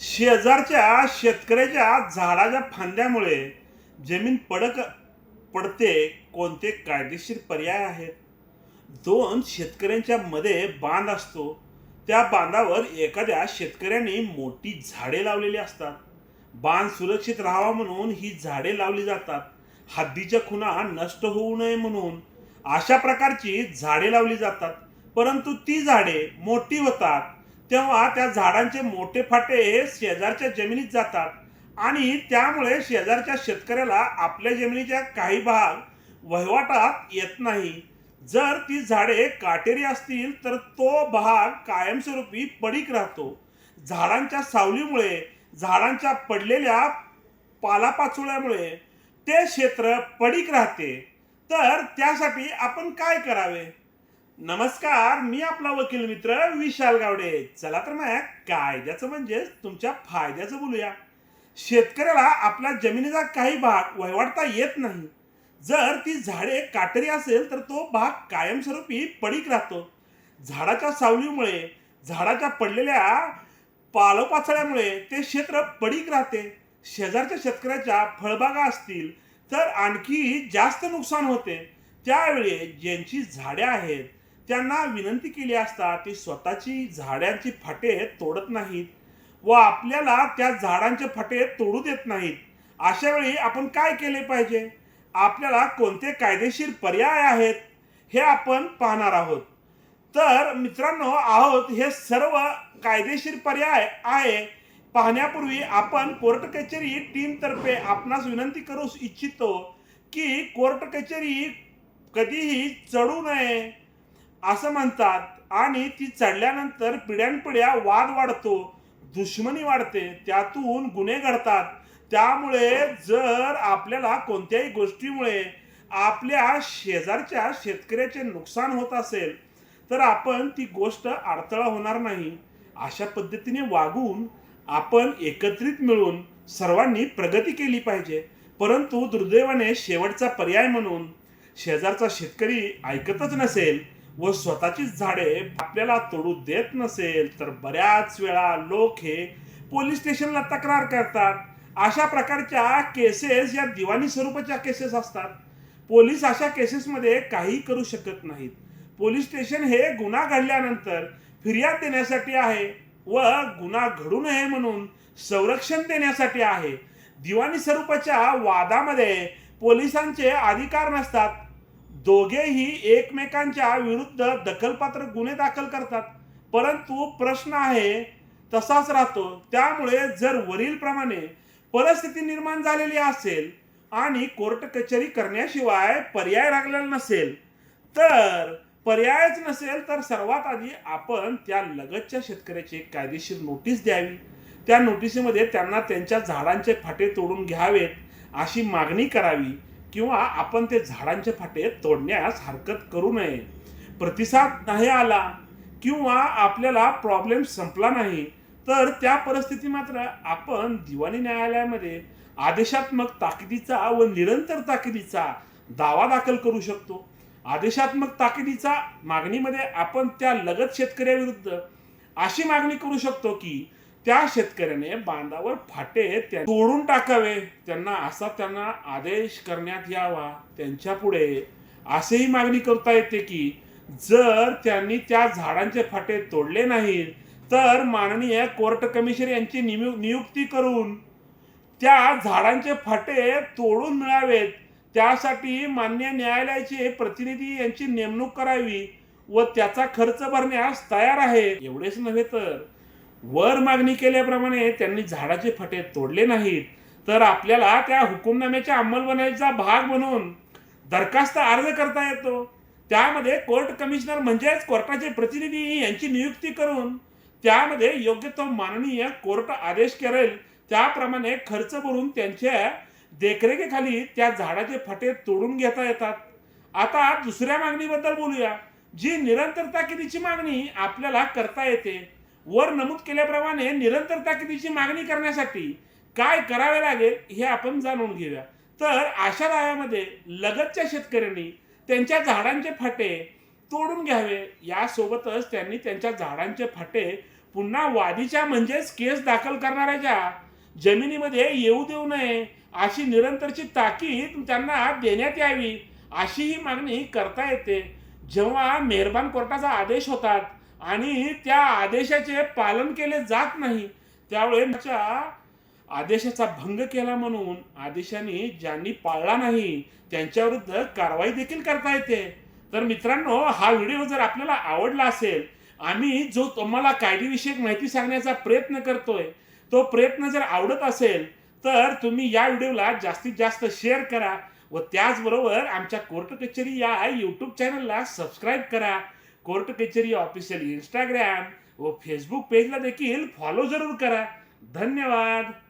शेजारच्या शेतकऱ्याच्या झाडाच्या फांद्यामुळे जमीन पडक पडते कोणते कायदेशीर पर्याय आहेत? दोन शेतकऱ्यांच्या मध्ये बांध असतो. त्या बांधावर एखाद्या शेतकऱ्याने मोठी झाडे लावलेली असतात. बांध सुरक्षित राहावा म्हणून ही झाडे लावली जातात. हद्दीच्या खुणा नष्ट होऊ नये म्हणून अशा प्रकारची झाडे लावली जातात. परंतु ती झाडे मोठी होतात. तेव्हा त्या झाडांचे मोठे फाटे शेजारच्या जमिनीत जातात आणि त्यामुळे शेजारच्या शेतकऱ्याला आपल्या जमिनीच्या काही भाग वहिवाटात येत नाही. जर ती झाडे काटेरी असतील तर तो भाग कायमस्वरूपी पडीक राहतो. झाडांच्या सावलीमुळे झाडांच्या पडलेल्या पालापाचोळ्यामुळे ते क्षेत्र पडीक राहते. तर त्यासाठी आपण काय करावे? नमस्कार मी आपला वकील मित्र विशाल गावडे. चला तर मग कायद्याचं म्हणजे तुमच्या फायद्याचं बोलूया. शेतकऱ्याला आपल्या जमिनीचा काही भाग वहिवाटता येत नाही. जर ती झाडे काटेरी असेल तर तो भाग कायमस्वरूपी पडीक राहतो. झाडाच्या सावलीमुळे झाडाच्या पडलेल्या पालोपाचळ्यामुळे ते क्षेत्र पडीक राहते. शेजारच्या शेतकऱ्याच्या फळबागा असतील तर आणखी जास्त नुकसान होते. त्यावेळी ज्यांची झाडे आहेत त्यांना विनंती केली असता ती स्वतःची झाडांची फाटे तोडत नाहीत व आपल्याला त्या झाडांचे फाटे तोडू देत नाहीत. अशा वेळी आपण काय केले पाहिजे? आपल्याला कोणते कायदेशीर पर्याय आहेत? हे आपण पाहणार आहोत. तर मित्रांनो आहोत हे सर्व कायदेशीर पर्याय आहे. पाहण्यापूर्वी आपण कोर्ट कचेरी टीमतर्फे आपणास विनंती करू इच्छितो की कोर्ट कचेरी कधीही चढू नये. असं म्हणतात. आणि ती चढल्यानंतर पिढ्यानपिढ्या वाद वाढतो दुश्मनी वाढते त्यातून गुन्हे घडतात. त्यामुळे जर आपल्याला कोणत्याही गोष्टीमुळे आपल्या शेजारच्या शेतकऱ्याचे नुकसान होत असेल तर आपण ती गोष्ट अडथळा होणार नाही. अशा पद्धतीने वागून आपण एकत्रित मिळून सर्वांनी प्रगती केली पाहिजे. परंतु दुर्दैवाने शेवटचा पर्याय म्हणून शेजारचा शेतकरी ऐकतच नसेल व स्वतःचीच झाडे आपल्याला तोडू देत नसेल तर बऱ्याच वेळा लोक हे पोलीस स्टेशनला तक्रार करतात. अशा प्रकारच्या केसेस या दिवाणी स्वरूपाच्या केसेस असतात. पोलीस अशा केसेसमध्ये काही करू शकत नाहीत. पोलीस स्टेशन हे गुन्हा घडल्यानंतर फिर्याद देण्यासाठी आहे व गुन्हा घडू नये म्हणून संरक्षण देण्यासाठी आहे. दिवाणी स्वरूपाच्या वादामध्ये पोलिसांचे अधिकार नसतात. दोघेही एकमेकांच्या विरुद्ध दखलपात्र गुन्हे दाखल करतात. परंतु प्रश्न आहे तसाच राहतो. त्यामुळे जर वरील प्रमाणे परिस्थिती निर्माण झालेली असेल आणि कोर्ट कचेरी करण्याशिवाय पर्याय लागलेला नसेल तर पर्यायच नसेल तर सर्वात आधी आपण त्या लगतच्या शेतकऱ्याची कायदेशीर नोटीस द्यावी. त्या नोटिसीमध्ये त्यांना त्यांच्या झाडांचे फाटे तोडून घ्यावेत अशी मागणी करावी. किंवा आपण ते झाडांचे फाटे तोडण्यास हरकत करू नये. प्रतिसाद नाही आला किंवा आपल्याला प्रॉब्लेम संपला नाही तर त्या परिस्थिती मात्र आपण दिवाणी न्यायालयामध्ये आदेशात्मक ताकदीचा व निरंतर ताकदीचा दावा दाखल करू शकतो. आदेशात्मक ताकदीचा मागणीमध्ये आपण त्या लगत शेतकऱ्याविरुद्ध अशी मागणी करू शकतो की त्या शेतकऱ्याने बांधावर फाटे तोडून टाकावे. त्यांना असा त्यांना आदेश करण्यात यावा. त्यांच्या पुढे असेही मागणी करता येते की जर त्यांनी त्या झाडांचे फाटे तोडले नाहीत तर माननीय कोर्ट कमिशनर यांची निमु- नियुक्ती करून त्या झाडांचे फाटे तोडून मिळावेत. त्यासाठी मान्य न्यायालयाचे प्रतिनिधी यांची नेमणूक करावी व त्याचा खर्च भरण्यास तयार आहे. एवढेच नव्हे तर वर मागणी केल्याप्रमाणे त्यांनी झाडाचे फटे तोडले नाहीत तर आपल्याला त्या हुकुमनाम्याच्या अंमलबजावणीचा भाग म्हणून दरखास्त अर्ज करता येतो. त्यामध्ये कोर्ट कमिशनर म्हणजेच कोर्टाचे प्रतिनिधी यांची नियुक्ती करून त्यामध्ये योग्य तो माननीय कोर्ट आदेश करेल. त्याप्रमाणे खर्च भरून त्यांच्या देखरेखीखाली त्या झाडाचे फटे तोडून घेता येतात. आता दुसऱ्या मागणीबद्दल बोलूया जी निरंतर ताकिदीची मागणी आपल्याला करता येते वर नमूद केल्याप्रमाणे निरंतर ताकिदीची मागणी करण्यासाठी काय करावे लागेल हे आपण जाणून घेऊया. तर अशा दाव्यामध्ये लगतच्या शेतकऱ्यांनी त्यांच्या झाडांचे फाटे तोडून घ्यावे. यासोबतच त्यांनी त्यांच्या झाडांचे फाटे पुन्हा वादीच्या म्हणजेच केस दाखल करणाऱ्याच्या जमिनीमध्ये येऊ देऊ नये अशी निरंतरची ताकीद त्यांना देण्यात यावी अशी ही मागणी करता येते. जेव्हा मेहरबान कोर्टाचा आदेश होतात आणि त्या आदेशाचे पालन केले जात नाही. त्यावेळी आदेशाचा भंग केला म्हणून आदेशाने ज्यांनी पाळला नाही त्यांच्याविरुद्ध कारवाई देखील करता येते. तर मित्रांनो हा व्हिडिओ जर आपल्याला आवडला असेल आम्ही जो तुम्हाला कायदेविषयक माहिती सांगण्याचा प्रयत्न करतोय तो प्रयत्न जर आवडत असेल तर तुम्ही या व्हिडिओला जास्तीत जास्त शेअर करा व त्याचबरोबर आमच्या कोर्ट कचेरी या यूट्यूब चॅनलला सबस्क्राईब करा. कोर्ट कचेरी ऑफिशियल इंस्टाग्राम व फेसबुक पेजला देखील फॉलो जरूर करा. धन्यवाद.